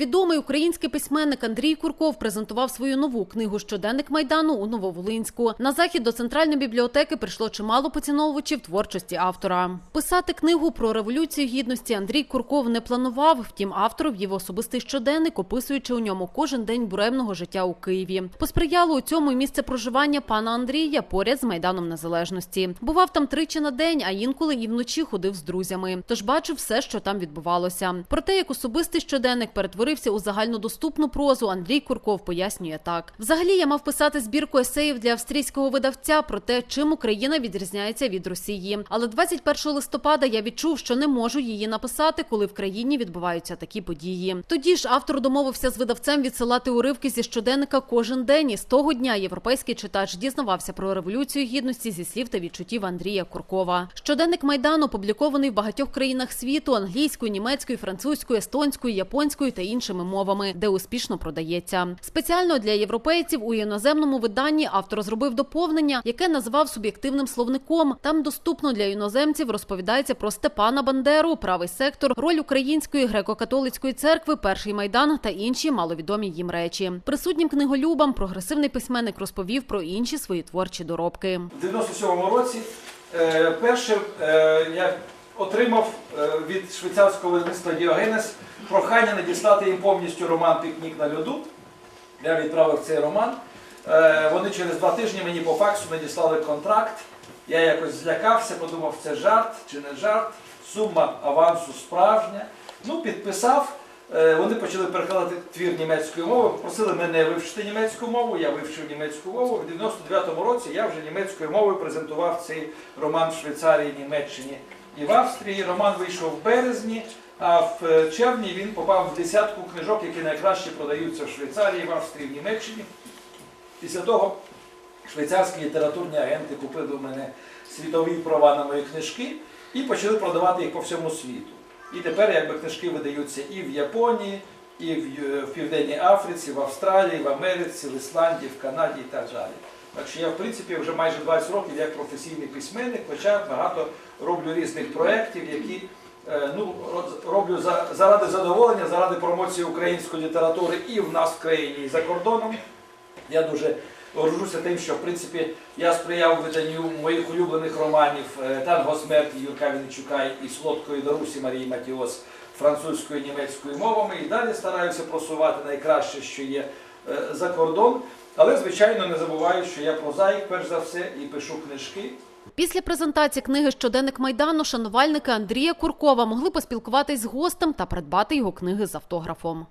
Відомий український письменник Андрій Курков презентував свою нову книгу Щоденник майдану у Нововолинську. На захід до центральної бібліотеки прийшло чимало поціновувачів творчості автора. Писати книгу про революцію гідності Андрій Курков не планував. Втім, автор в'їв особистий щоденник, описуючи у ньому кожен день буремного життя у Києві. Посприяло у цьому місце проживання пана Андрія поряд з майданом незалежності. Бував там тричі на день, а інколи і вночі ходив з друзями. Тож бачив все, що там відбувалося. Про те, як особистий щоденник перетворився у загальнодоступну прозу, Андрій Курков пояснює так: взагалі я мав писати збірку есеїв для австрійського видавця про те, чим Україна відрізняється від Росії. Але 21 листопада я відчув, що не можу її написати, коли в країні відбуваються такі події. Тоді ж автор домовився з видавцем відсилати уривки зі щоденника кожен день. І з того дня європейський читач дізнавався про революцію гідності зі слів та відчуттів Андрія Куркова. Щоденник майдану опублікований в багатьох країнах світу англійською, німецькою, французькою, естонською, японською та іншими мовами, де успішно продається. Спеціально для європейців у іноземному виданні автор зробив доповнення, яке назвав суб'єктивним словником. Там доступно для іноземців розповідається про Степана Бандеру, правий сектор, роль української греко-католицької церкви, перший майдан та інші маловідомі їм речі. Присутнім книголюбам прогресивний письменник розповів про інші свої творчі доробки. У 97-му році е, перше е, я отримав е, від швейцарського видавництва Діогенес прохання надіслати їм повністю роман Пікнік на льоду. Я відправив цей роман. Е, вони через два тижні мені по факсу надіслали контракт. Я якось злякався, подумав, це жарт чи не жарт. Сума авансу справжня. Ну, підписав. Е, Вони почали перекладати твір німецькою мовою, просили мене вивчити німецьку мову, я вивчив німецьку мову. В 99-му році я вже німецькою мовою презентував цей роман в Швейцарії, Німеччині і в Австрії. Роман вийшов в березні, а в е, червні він попав в десятку книжок, які найкраще продаються в Швейцарії, в Австрії, в Німеччині. Після того швейцарські літературні агенти купили у мене світові права на мої книжки і почали продавати їх по всьому світу. І тепер якби книжки видаються і в Японії, і в, в Південній Африці, в Австралії, в Америці, в Ісландії, в Канаді і так далі. Так що я, в принципі, вже майже 20 років як професійний письменник, хоча багато роблю різних проєктів, які е, ну, роблю заради задоволення, заради промоції української літератури і в нас в країні, і за кордоном. Я дуже горжуся тим, що в принципі я сприяв виданню моїх улюблених романів е, Танго смерті Юрка Вінничука і Солодкої Дарусі Марії Матіос французькою і німецькою мовами. І далі стараюся просувати найкраще, що є за кордон. Але, звичайно, не забуваю, що я прозаїк, перш за все, і пишу книжки. Після презентації книги Щоденник майдану шанувальники Андрія Куркова могли поспілкуватись з гостем та придбати його книги з автографом.